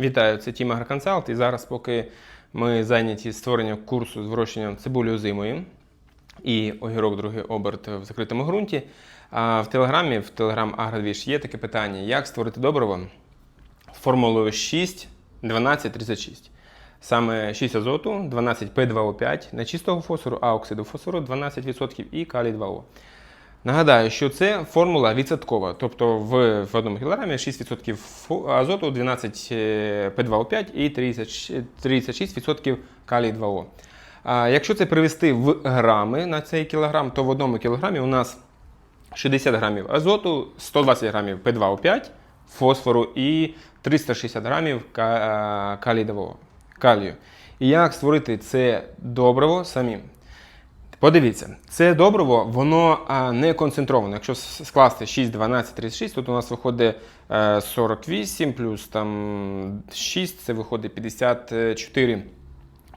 Вітаю, це Тім Агроконсалт. І зараз, поки ми зайняті створенням курсу з вирощенням цибулі озимої і огірок другий оберт в закритому ґрунті. В телеграмі, в телеграм Агровіш є таке питання: як створити добриво формулою 6, 12, 36. Саме 6 азоту, 12 P2O5, нечистого фосфору, а оксиду фосфору 12% і калій 2О. Нагадаю, що це формула відсоткова, тобто в, в одному кілограмі 6% азоту, 12 е, P2O5 і 30 36% калій 2О. А якщо це привести в грами на цей кілограм, то в одному кілограмі у нас 60 грамів азоту, 120 грамів P2O5, фосфору і 360 грамів е, калій 2О, калію. І як створити це добриво самим? Подивіться, це добриво, воно не концентроване. Якщо скласти 6, 12, 36, тут у нас виходить е, 48 плюс там 6, це виходить 54.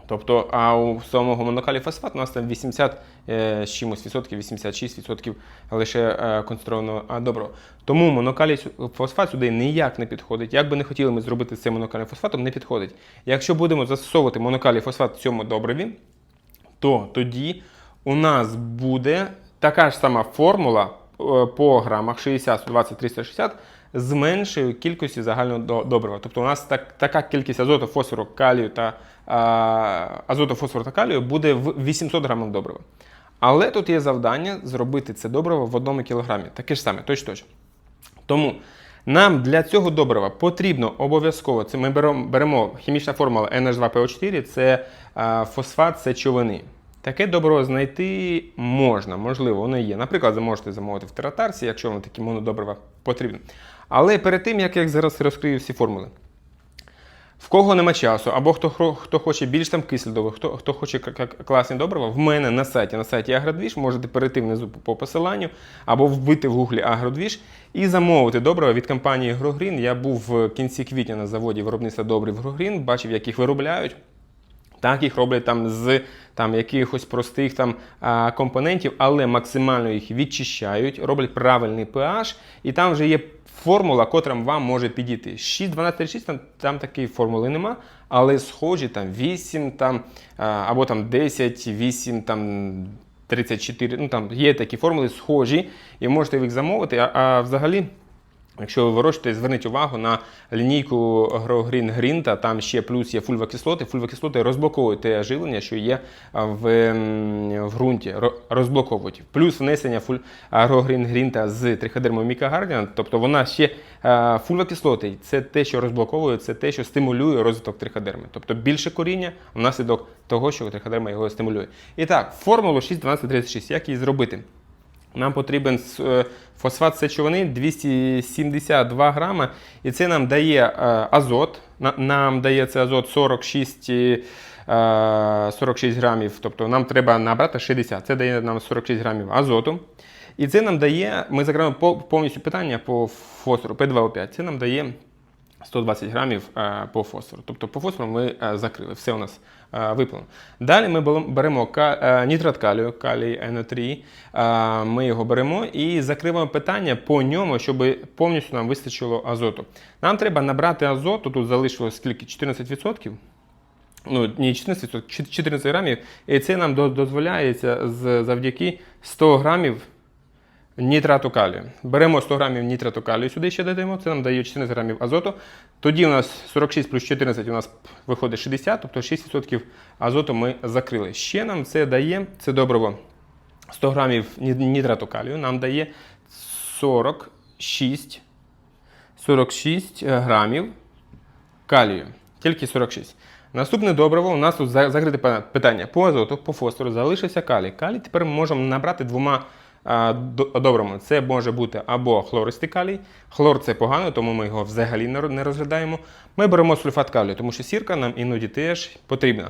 Тобто, а у самого монокалі фосфат у нас там 80 е, з чимось відсотків, 86 відсотків лише е, концентрованого доброго. Тому монокалій фосфат сюди ніяк не підходить. Як би не хотіли ми зробити це монокалій фосфатом, не підходить. Якщо будемо застосовувати монокалій фосфат в цьому добриві, то тоді у нас буде така ж сама формула е, по грамах 60, 120, 360 з меншою кількістю загального добрива. Тобто у нас так, така кількість азоту, фосфору, калію та а, азоту, фосфору та калію буде в 800 грамів добрива. Але тут є завдання зробити це добриво в одному кілограмі. Таке ж саме, точно. Тому нам для цього добрива потрібно обов'язково, це ми беремо, беремо хімічна формула NH2PO4, це а, фосфат сечовини. Таке добриво знайти можна, можливо, воно є. Наприклад, ви можете замовити в тератарсі, якщо вам такі монодобрива потрібні. Але перед тим, як я зараз розкрию всі формули, в кого нема часу, або хто, хто, хоче більш там кислодових, хто, хто хоче класні добрива, в мене на сайті, на сайті Агродвіж, можете перейти внизу по посиланню, або вбити в гуглі Агродвіж і замовити добрива від компанії Грогрін. Я був в кінці квітня на заводі виробництва добрив Грогрін, бачив, як їх виробляють. Так, їх роблять там з там, якихось простих там, компонентів, але максимально їх відчищають, роблять правильний pH, і там вже є формула, котра вам може підійти. 6, 12, 36, там, там такої формули нема, але схожі там 8 там, або там 10, 8, там 34, ну там є такі формули схожі, і можете їх замовити. А, а взагалі. Якщо ви вирощуєте, зверніть увагу на лінійку Green Грінта, там ще плюс є фульвакислоти. Фульвакислоти розблоковують те живлення, що є в, в ґрунті, розблоковують. Плюс внесення фуль Green Грінта з триходермом мікагардіан, тобто вона ще а, фульвакислоти, це те, що розблоковує, це те, що стимулює розвиток триходерми. Тобто більше коріння внаслідок того, що триходерма його стимулює. І так, формулу 6, 12, 36, як її зробити? Нам потрібен е, фосфат сечовини 272 грама, і це нам дає е, азот. Нам дає це азот 46, е, 46 грамів, тобто нам треба набрати 60. Це дає нам 46 грамів азоту. І це нам дає, ми закриємо повністю питання по фосфору P2O5. Це нам дає 120 грамів е, по фосфору. Тобто по фосфору ми е, закрили, все у нас е, виплано. Далі ми беремо- нітрат калію, калій NO3, е, ми його беремо і закриваємо питання по ньому, щоб повністю нам вистачило азоту. Нам треба набрати азоту, тут залишилось скільки? 14%. Ну, не 14%, 14 грамів. І це нам дозволяється завдяки 100 грамів нітрату калію. Беремо 100 грамів нітрату калію сюди ще додаємо, це нам дає 14 грамів азоту. Тоді у нас 46 плюс 14 у нас виходить 60, тобто 6% азоту ми закрили. Ще нам це дає, це добриво, 100 грамів нітрату калію нам дає 46, 46 грамів калію. Тільки 46. Наступне добриво у нас тут закрите питання по азоту, по фосфору залишився калій. Калій тепер ми можемо набрати двома а, до- добрими. Це може бути або хлористий калій. Хлор це погано, тому ми його взагалі не розглядаємо. Ми беремо сульфат калію, тому що сірка нам іноді теж потрібна.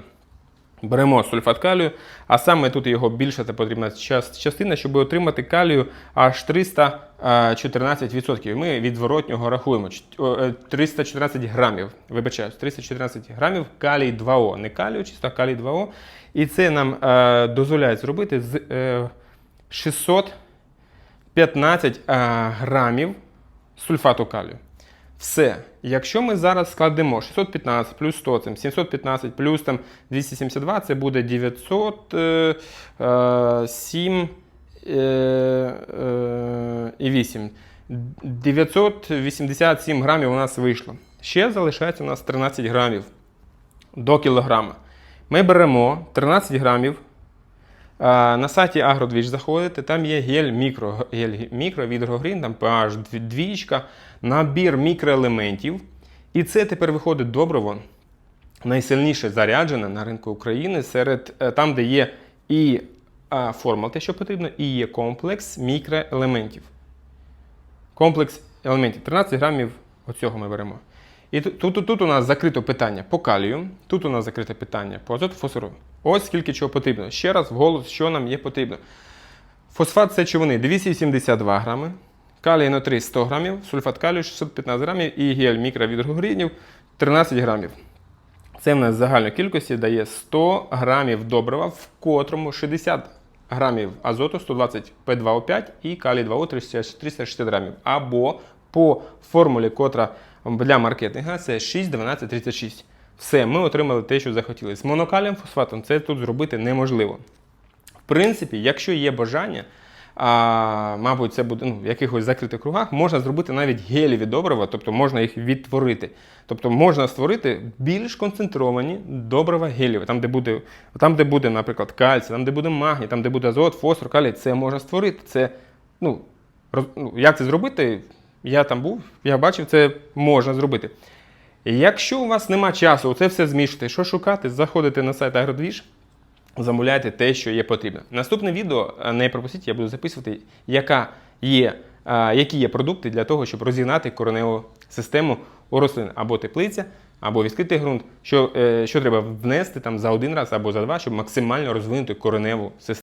Беремо сульфат калію, а саме тут його більша та потрібна частина, щоб отримати калію аж 314%. Ми від зворотнього рахуємо Ч- о, е, 314 грамів. Вибачаюсь, 314 грамів калій 2О. Не калію, чисто калій 2О. І це нам е, дозволяє зробити з е, 615 е, грамів сульфату калію. Все. Якщо ми зараз складемо 615 плюс 100, це 715 плюс там 272, це буде 907 е, е, і 8. 987 грамів у нас вийшло. Ще залишається у нас 13 грамів до кілограма. Ми беремо 13 грамів. На сайті Агродвіж заходите, там є гель мікро, гель мікро від Грогрін, там pH дві- двічка, набір мікроелементів. І це тепер виходить добриво, найсильніше заряджене на ринку України серед е, там, де є і формула, те, що потрібно, і є комплекс мікроелементів. Комплекс елементів 13 грамів оцього ми беремо. І тут, тут, тут у нас закрито питання по калію, тут у нас закрите питання по азоту, фосфору. Ось скільки чого потрібно. Ще раз вголос, що нам є потрібно. Фосфат це човни 272 грами, калій натрій 100 грамів, сульфат калію 615 грамів і гель мікро 13 грамів. Це в нас з загальної кількості дає 100 грамів добрива, в котрому 60 грамів азоту, 120 P2O5 і калій 2O 360 грамів. Або по формулі, котра для маркетинга, це 6, 12, 36. Все, ми отримали те, що захотіли. З монокалієм фосфатом це тут зробити неможливо. В принципі, якщо є бажання, а, мабуть, це буде ну, в якихось закритих кругах, можна зробити навіть геліві добрива, тобто можна їх відтворити. Тобто можна створити більш концентровані добрива геліві, там, де буде, там, де буде, наприклад, кальцій, там, де буде магній, там, де буде азот, фосфор, калій, це можна створити. Це, ну, роз, ну, як це зробити? Я там був, я бачив, це можна зробити. Якщо у вас нема часу це все змішати, що шукати, заходите на сайт Агродвіж, замовляйте те, що є потрібно. Наступне відео не пропустіть, я буду записувати, яка є, які є продукти для того, щоб розігнати кореневу систему у рослин або теплиця, або відкритий ґрунт, що, е, що треба внести там за один раз або за два, щоб максимально розвинути кореневу систему.